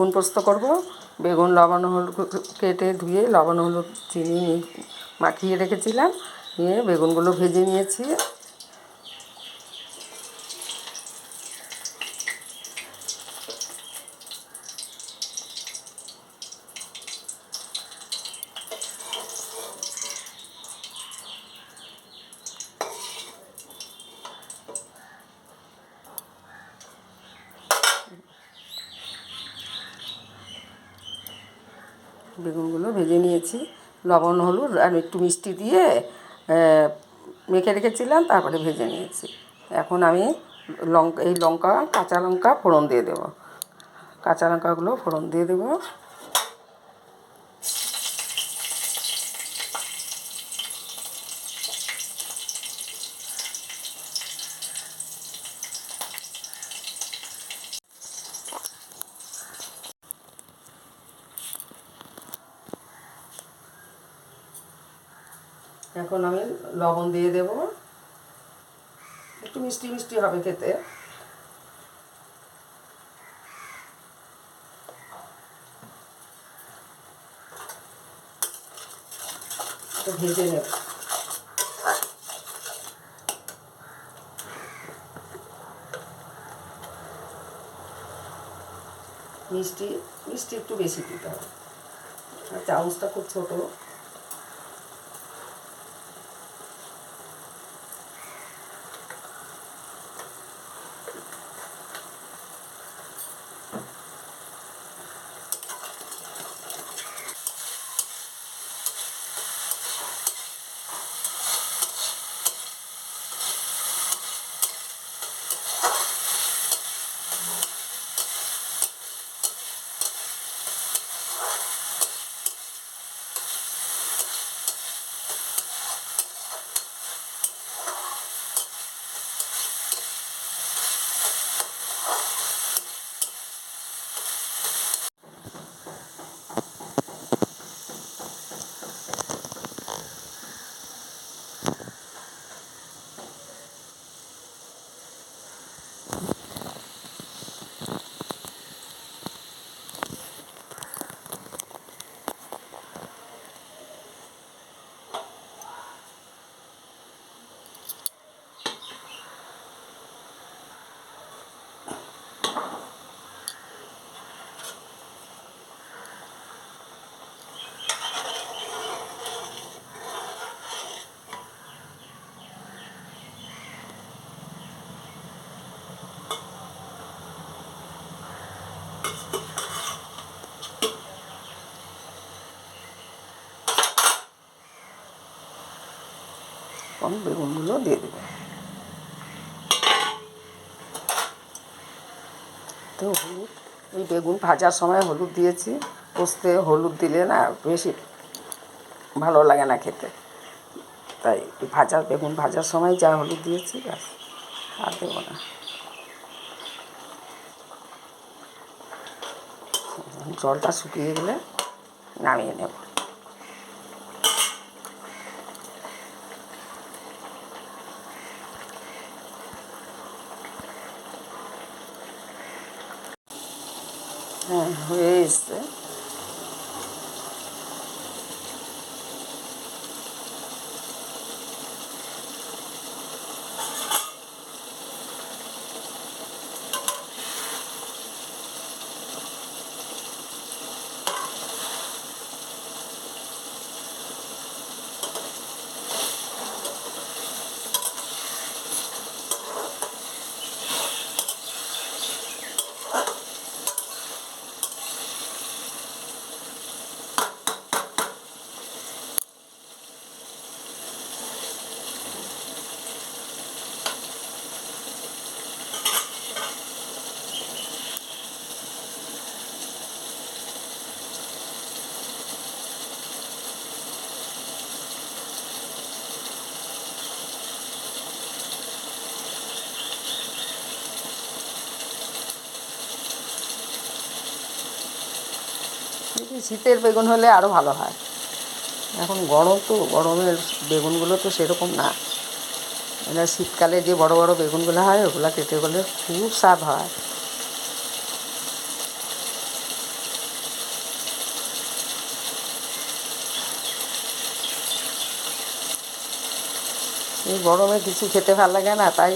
বেগুন পোস্ত করব। বেগুন লবণ হলুদ কেটে ধুয়ে লবণ হলুদ চিনি মাখিয়ে রেখেছিলাম। নিয়ে বেগুনগুলো ভেজে নিয়েছি। বেগুনগুলো ভেজে নিয়েছি, লবণ, হলুদ আর একটু মিষ্টি দিয়ে মেখে রেখেছিলাম, তারপরে ভেজে নিয়েছি। এখন আমি লঙ্কা এই লঙ্কা, কাঁচা লঙ্কা ফোড়ন দিয়ে দেবো। কাঁচা লঙ্কাগুলো ফোড়ন দিয়ে দেবো। এখন আমি লবণ দিয়ে দেবো। একটু মিষ্টি মিষ্টি হবে খেতে। ভেজে নেব। মিষ্টি মিষ্টি একটু বেশি দিতে হবে। আর চামচটা খুব ছোটো। এখন বেগুনগুলো দিয়ে দেবো। তো হলুদ ওই বেগুন ভাজার সময় হলুদ দিয়েছি। পোস্তে হলুদ দিলে না বেশি ভালো লাগে না খেতে। তাই ভাজা, বেগুন ভাজার সময় যা হলুদ দিয়েছি, ব্যাস, আর দেবো না। জলটা শুকিয়ে গেলে নামিয়ে নেব। হ্যাঁ যদি শীতের বেগুন হলে আরও ভালো হয়। এখন গরম তো, গরমের বেগুনগুলো তো সেরকম না। এবার শীতকালে যে বড় বড় বেগুনগুলো হয়, ওগুলো কেটে গেলে খুব স্বাদ হয়। এই গরমে কিছু খেতে ভালো লাগে না, তাই